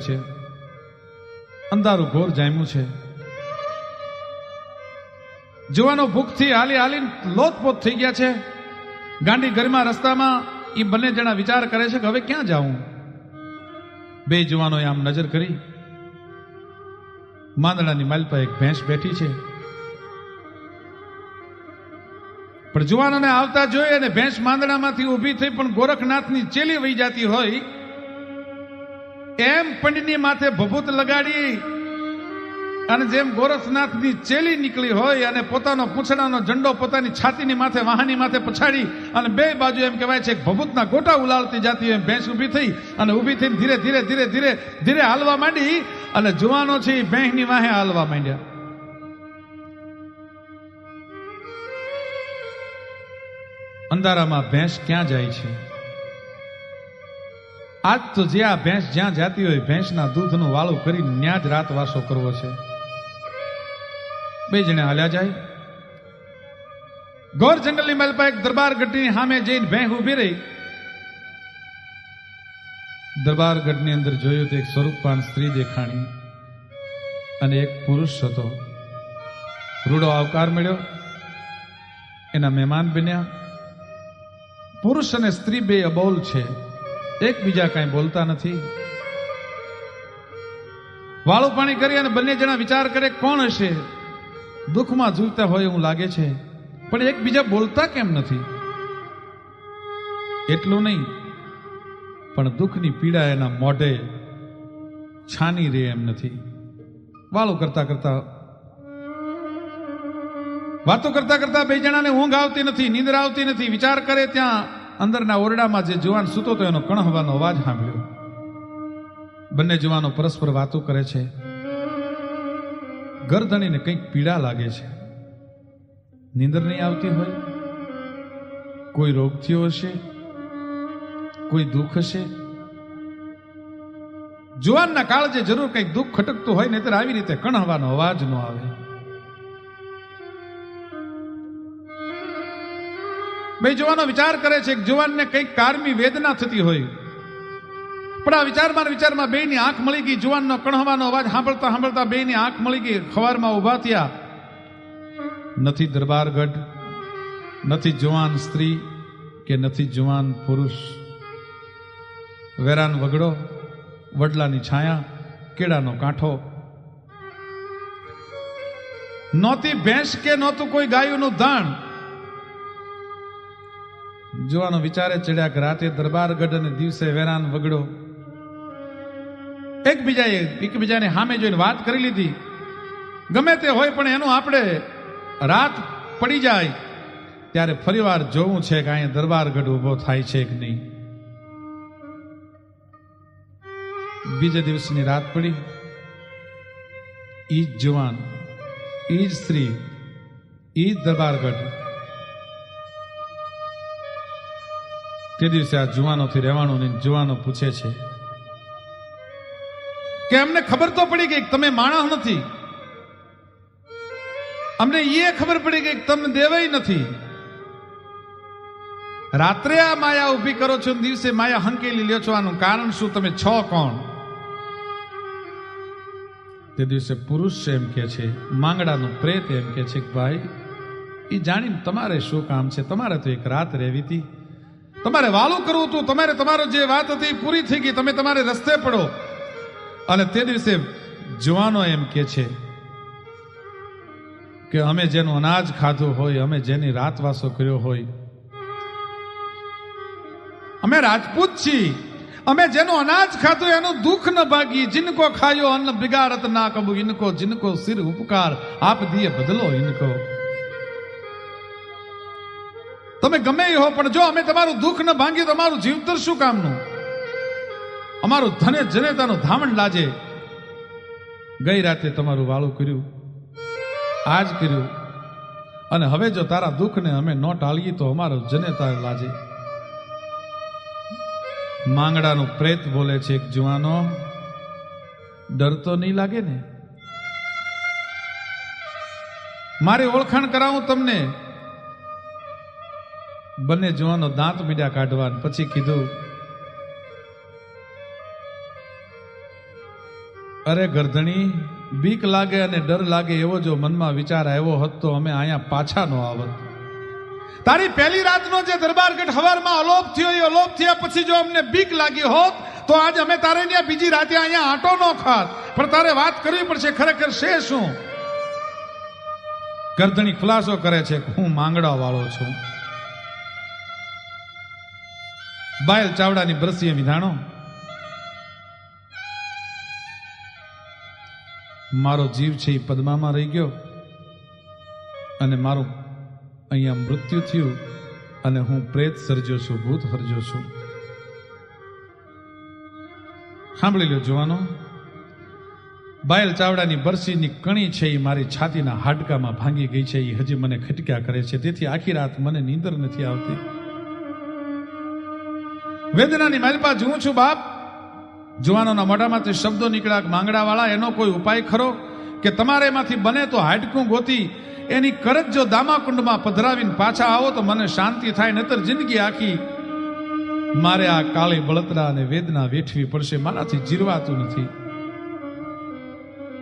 છે. અંધારું ઘોર જામ્યું છે. જુવાનો ભૂખથી હાલી હાલી લોતપોત થઈ ગયા છે. ગાંડી ગરમા રસ્તામાં એ બંને જણા વિચાર કરે છે કે હવે ક્યાં જાઉં? બે જુવાનોએ આમ નજર કરી. માંદડાની માલ પર એક ભેંસ બેઠી છે. પણ જુવાનોને આવતા જોઈ અને ભેંસ માંદડામાંથી ઊભી થઈ પણ ગોરખનાથની ચેલી વહી જતી હોય એમ પંડની માથે ભભૂત લગાડી અને જેમ ગોરખનાથની ચેલી નીકળી હોય અને પોતાનો પૂંછડાનો ઝંડો પોતાની છાતીની માથે વાહની માથે પછાડી અને બે બાજુ એમ કહેવાય છે ભભૂતના ગોટા ઉલાળતી જાતી એમ ભેંસ ઊભી થઈ અને ઊભી થઈને ધીરે ધીરે ધીરે ધીરે ધીરે હાલવા માંડી અને જુવાનો છે એ ભેંસની વાહે હાલવા માંડ્યા. અંધારામાં ભેંસ ક્યાં જાય છે? આજ તો જે આ ભેંસ જ્યાં જાતી હોય, ભેંસના દૂધનું વાળું કરી ત્યાં જ રાત વાસો કરવો છે. બે જણે હાલ્યા જાય. ગોર જંગલની માલપા એક દરબાર ગઢની સામે જઈને ભેંસ ઊભી રહી. દરબાર ગઢની અંદર જોયું તો એક સ્વરૂપવાન સ્ત્રી દેખાણી અને એક પુરુષ હતો. રૂડો આવકાર મળ્યો. એના મહેમાન બન્યા. પુરુષ અને સ્ત્રી બે અબોલ છે. એકબીજા કાંઈ બોલતા નથી. વાળું પાણી કરી અને બંને જણા વિચાર કરે કોણ હશે? દુઃખમાં ઝૂલતા હોય એવું લાગે છે. પણ એકબીજા બોલતા કેમ નથી? એટલું નહીં, પણ દુઃખની પીડા એના મોઢે છાની રહે એમ નથી. વાળું કરતા કરતા, વાતો કરતા કરતા બે જણાને ઊંઘ આવતી નથી, નીંદર આવતી નથી. વિચાર કરે ત્યાં અંદરના ઓરડામાં જે જુવાન સૂતો હતો, એનો કણહવાનો અવાજ સાંભળ્યો. બંને જુવાનો પરસ્પર વાતો કરે છે. ગરદણીને કંઈક પીડા લાગે છે. નીંદર નહીં આવતી હોય? કોઈ રોગ થયો હશે? કોઈ દુઃખ હશે? જુવાનના કાળજે જરૂર કંઈક દુઃખ ખટકતું હોય, નહીતર આવી રીતે કણહવાનો અવાજ ન આવે. બે જોવાનો વિચાર કરે છે કે જુવાનને કંઈક કારમી વેદના થતી હોય. પણ આ વિચારમાં વિચારમાં બેની આંખ મળી ગઈ, જુવાનનો કણહવાનો અવાજ સાંભળતા સાંભળતા બેની આંખ મળી ગઈ, ખવારમાં ઊભા થયા. નથી દરબારગઢ નથી જુવાન સ્ત્રી કે નથી જુવાન પુરુષ. વેરાન વગડો, વડલાની છાયા, કેળાનો કાંઠો. નહોતી ભેંસ કે નહોતું કોઈ ગાયોનું ધાણ જોવાનો વિચારે ચડ્યા કે રાતે દરબારગઢ અને દિવસે વેરાન વગડો. એકબીજાએ એકબીજાને સામે જોઈને વાત કરી લીધી. ગમે તે હોય પણ એનું આપણે રાત પડી જાય ત્યારે ફરીવાર જોવું છે કે અહીંયા દરબારગઢ ઊભો થાય છે કે નહીં. બીજે દિવસની રાત પડી. ઈ જ જવાન, ઈ જ સ્ત્રી, ઈ જ દરબારગઢ તે દિવસે આ જુવાનોથી રહેવાનું નહીં જુવાનો પૂછે છે, કે અમને ખબર તો પડી ગઈ તમે માણસ નથી. અમને એ ખબર પડી ગઈ તમે દેવાય નથી. રાત્રે આ માયા ઊભી કરો છો દિવસે માયા હંકેલી લ્યો છો. આનું કારણ શું? તમે છો કોણ? તે દિવસે પુરુષ છે એમ કે છે, માંગડાનું પ્રેત એમ કે છે કે ભાઈ એ જાણીને તમારે શું કામ છે? તમારે તો એક રાત રહેવી હતી. તમારે વાલું કરવું હતું, તમારે તમારો જે વાત હતી પૂરી થઈ ગઈ, તમે તમારે રસ્તે પડો. અને તે દિવસે જવાનો એમ કે છે કે અમે જેનું અનાજ ખાધું હોય, અમે જેની રાતવાસો કર્યો હોય, અમે રાજપૂત છીએ. અમે જેનું અનાજ ખાધું, એનું દુઃખ ન ભાગી. જિનકો ખાયો, અન્ન બિગાડત ના કબુ. ઇનકો, જિનકો, સિર ઉપકાર. આપ દિયે બદલો, ઇનકો. તમે ગમે એ હો, પણ જો અમે તમારું દુઃખ ન ભાંગીએ તો અમારું જીવતર શું કામનું? અમારું ધને જનેતાનું ધામણ લાજે. ગઈ રાતે તમારું વાળું કર્યું, આજ કર્યું. અને હવે જો તારા દુઃખને અમે ન ટાળીએ તો અમારું જનેતા લાજે. માંગડાનું પ્રેત બોલે છે એક જુવાનો, ડર તો નહીં લાગે ને? મારી ઓળખાણ કરાવું તમને. બંને જુવાનો દાંત મીડ્યા કાઢવા પછી કીધું, અરે ગરધણી, બીક લાગે અને ડર લાગે એવો જો મનમાં વિચાર આવ્યો હોત તો અમે અહીંયા પાછા ન આવત. તારી પહેલી રાતનો જે દરબારગઢ હવારમાં અલોપ થયો, એ અલોપ થયા પછી જો અમને બીક લાગી હોત, તો આજ અમે તારે ત્યાં બીજી રાતે અહીંયા આંટો ન ખાત. પણ તારે વાત કરવી પડશે, ખરેખર છે શું? ગરધણી ખુલાસો કરે છે હું માંગડા વાળો છું. બાયલ ચાવડાની બ્રસીએ વિધાણો? મારો જીવ છે એ પદ્મામાં રહી ગયો અને મારું અહીંયા મૃત્યુ થયું અને હું પ્રેત સર્જ્યો છું, ભૂત સર્જ્યો છું. સાંભળી લ્યો જોવાનો, બાયલ ચાવડાની બરસીની કણી છે એ મારી છાતીના હાડકામાં ભાંગી ગઈ છે એ હજી મને ખટક્યા કરે છે. તેથી આખી રાત મને નીંદર નથી આવતી. વેદનાની મારી પાસે જોઉં છું, બાપ. જુવાનોના મોઢામાંથી શબ્દો નીકળ્યા માંગડાવાળા, એનો કોઈ ઉપાય ખરો? કે તમારે એમાંથી બને તો હાડકું ગોતી એની કરજ જો દામાકુંડમાં પધરાવીને પાછા આવો તો મને શાંતિ થાય નતર જિંદગી આખી મારે આ કાળી બળતરા અને વેદના વેઠવી પડશે. મારાથી જીરવાતું નથી.